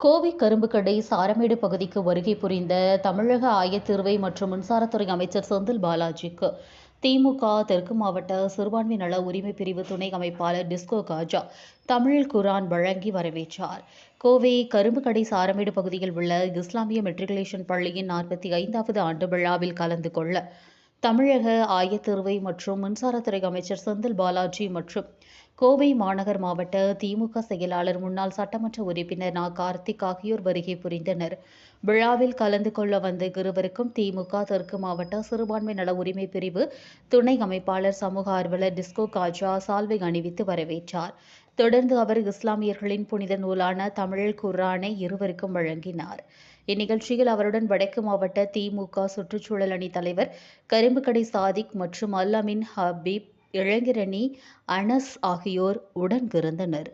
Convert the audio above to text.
கோவை கரும்புக்கடை சாரமேடு பகுதிக்கு வருகை புரிந்த தமிழக ஆயத்தீர்வை மற்றும் மின்சாரத்துறை அமைச்சர் செந்தில் பாலாஜிக்கு திமுக தெற்கு மாவட்ட சிறுபான்மை நல உரிமை பிரிவு துணை அமைப்பாளர் டிஸ்கோ காஜா தமிழ் குரான் வழங்கி வரவேற்றார். கோவை கரும்புக்கடை சாரமேடு பகுதியில் உள்ள இஸ்லாமிய மெட்ரிகுலேஷன் பள்ளியின் நாற்பத்தி ஐந்தாவது ஆண்டு விழாவில் கலந்து கொள்ள தமிழக ஆயத்தீர்வை மற்றும் மின்சாரத்துறை அமைச்சர் செந்தில் பாலாஜி மற்றும் கோவை மாநகர் மாவட்ட திமுக செயலாளர் முன்னாள் சட்டமன்ற உறுப்பினர் நா. கார்த்திக் ஆகியோர் வருகை புரிந்தனர். விழாவில் கலந்து கொள்ள வந்த இருவருக்கும் திமுக தெற்கு மாவட்ட சிறுபான்மை நல உரிமை பிரிவு துணை அமைப்பாளர் சமூக ஆர்வலர் டிஸ்கோ காஜா சால்வை அணிவித்து வரவேற்றார். தொடர்ந்து அவர் இஸ்லாமியர்களின் புனித நூலான தமிழ் குர்ஆனை இருவருக்கும் வழங்கினார். இந்நிகழ்ச்சியில் அவருடன் வடக்கு மாவட்ட திமுக சுற்றுச்சூழல் அணி தலைவர் கரும்புக்கடை சாதிக் மற்றும் அல்லமின் ஹபீப் இளைஞரணி அனஸ் ஆகியோர் உடனிருந்தனர்